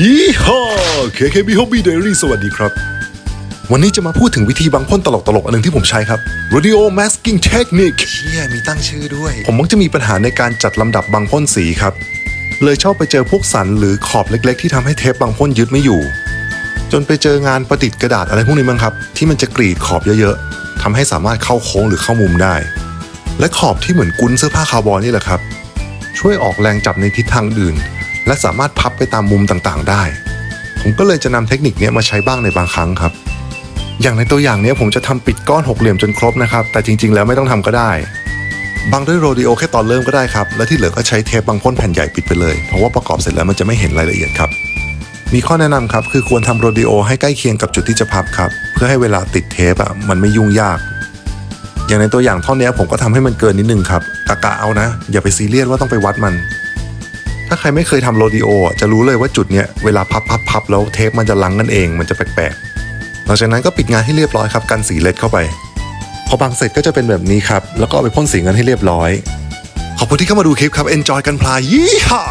ยี่ห้อ KKB Hobby Diary สวัสดีครับ วันนี้จะมาพูดถึงวิธีบังพ่นตลกๆอันหนึ่งที่ผมใช้ครับ Radio Masking Technique เชี่ยมีตั้งชื่อด้วย ผมมักจะมีปัญหาในการจัดลำดับบังพ่นสีครับ เลยชอบไปเจอพวกสันหรือขอบเล็กๆ ที่ทำให้เทปบังพ่นยึดไม่อยู่ จนไปเจองานประดิษฐ์กระดาษอะไรพวกนี้มั้งครับ ที่มันจะกรีดขอบเยอะๆทำให้สามารถเข้าโค้งหรือเข้ามุมได้ และขอบที่เหมือนกุ้นเสื้อผ้าคาวบอยนี่แหละครับ ช่วยออกแรงจับในทิศทางอื่น และสามารถพับไปตามมุมต่างๆ ได้ ผมก็เลยจะนำเทคนิคนี้มาใช้บ้างในบางครั้งครับ อย่างในตัวอย่างนี้ผมจะทำปิดก้อนหกเหลี่ยมจนครบนะครับ แต่จริงๆ แล้วไม่ต้องทำก็ได้บางด้วยโรดิโอแค่ตอนเริ่มก็ได้ครับ และที่เหลือก็ใช้เทปบางพ่นแผ่นใหญ่ปิดไปเลย เพราะว่าประกอบเสร็จแล้วมันจะไม่เห็นรายละเอียดครับ มีข้อแนะนำครับ คือควรทำโรดิโอให้ใกล้เคียงกับจุดที่จะพับครับ เพื่อให้เวลาติดเทปอะมันไม่ยุ่งยาก อย่างในตัวอย่างท่อนนี้ผมก็ทำให้มันเกินนิดนึงครับกะกะเอานะ อย่าไปซีเรียสว่าต้องไปวัดมัน ถ้าใครไม่เคยทำโรดิโอจะรู้เลยว่าจุดเนี้ยเวลาพับพับพับแล้วเทปมันจะลังกันเอง มันจะแปลกๆหลังจากนั้นก็ปิดงานให้เรียบร้อยครับกันสีเล็ดเข้าไป พอบางเสร็จก็จะเป็นแบบนี้ครับ แล้วก็เอาไปพ่นสีกันให้เรียบร้อย ขอบคุณที่เข้ามาดูคลิปครับ enjoy กันพลายยี่ห้า